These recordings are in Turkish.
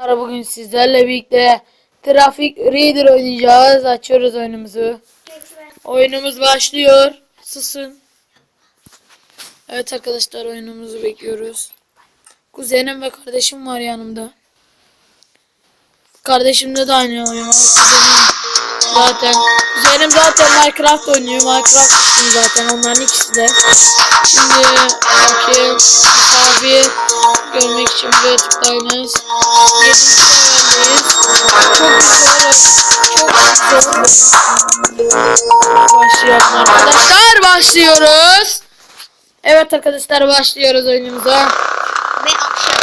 Merhaba, Bugün sizlerle birlikte Trafik Reader oynayacağız. Açıyoruz oyunumuzu. Oyunumuz başlıyor. Susun. Evet arkadaşlar oyunumuzu bekliyoruz. Kuzenim ve kardeşim var yanımda. Kardeşimde de aynı oyun var. Kuzenim zaten. Kuzenim zaten Minecraft oynuyor. Minecraft isim zaten onların ikisi de. Şimdi bakayım. Misafir görmek için buraya tıklayınız. 7. leveldeyiz. Çok zor. Çok zor. Başlayalım arkadaşlar. Başlıyoruz. Evet arkadaşlar başlıyoruz oyunumuza. Ve akşam.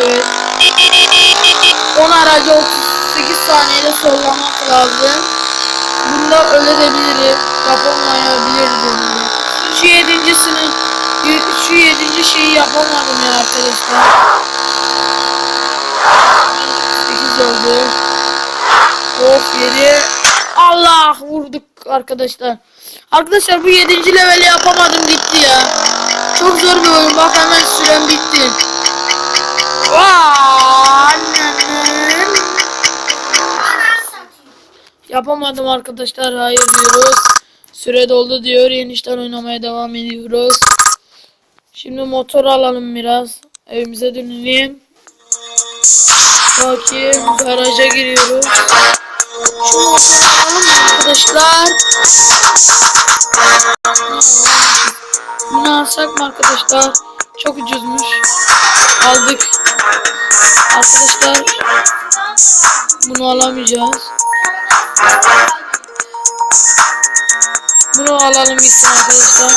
Evet. 10 aracı 38 saniyede sollamak lazım. Bunda bilirim. Yapamayabilirdim. Şu yedincisini şu yedinci şeyi yapamadım ya arkadaşlar. 8 oldu. Of 7. Allah vurduk arkadaşlar. Arkadaşlar bu 7. leveli yapamadım gitti ya. Çok zor bir oyun. Bak hemen sürem bitti. Annem. Yapamadım arkadaşlar. Hayır diyoruz. Süre doldu diyor. Yenişten oynamaya devam ediyoruz. Şimdi motor alalım biraz. Evimize dönelim. Bakayım. Garaja giriyoruz. Şu motoru alalım arkadaşlar? Bunu alsak mı arkadaşlar? Çok ucuzmuş. Aldık. Arkadaşlar bunu alamayacağız. Bunu alalım gitsin arkadaşlar.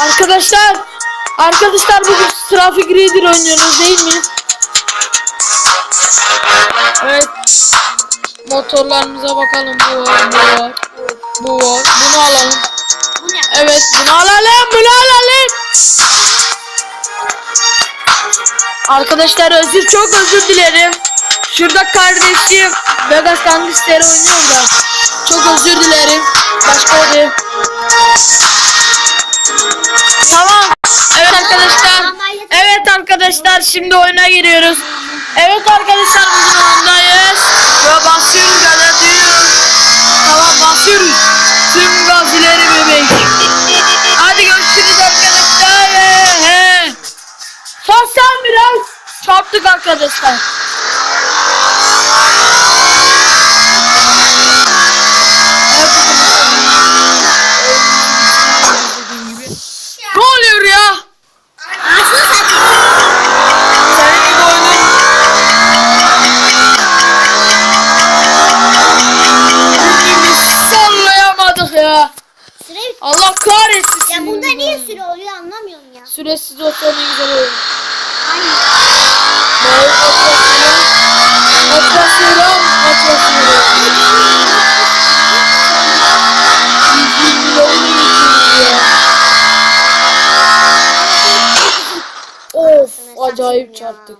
Arkadaşlar Arkadaşlar bugün Traffic Reader oynuyoruz değil mi? Evet. Motorlarımıza bakalım. Bu var, bu var. Bu var. Bunu alalım. Bu ne? Evet, bunu alalım, bunu alalım. Arkadaşlar özür çok özür dilerim. Şurada kardeşim Vegas Gangster oynuyor da. Çok özür dilerim. Başka biri. Tamam. Evet arkadaşlar. Evet arkadaşlar şimdi oyuna giriyoruz. Evet arkadaşlar bugün oyundayız. Ve basıyoruz gaza diyoruz. Tamam basıyoruz. Tüm gaz ileri bebek. Hadi görüşürüz arkadaşlar. He. Sosyal biraz çarptık arkadaşlar. Süre Allah kahretsin. Ya burada niye süre oluyor anlamıyorum ya. Süresiz olsa ne güzel olur. Aynen. Bağır atlasıyorum. Atlasıyorum. Atlasıyorum. 120 oyunu geçiriyor ya. Of acayip çarptık.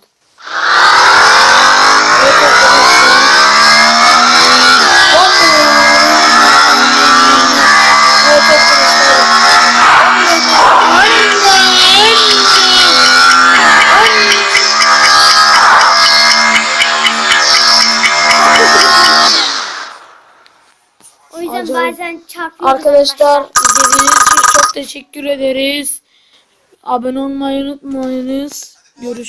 Bazen çarpıyor. Arkadaşlar izlediğiniz için çok teşekkür ederiz. Abone olmayı unutmayınız. Görüşürüz.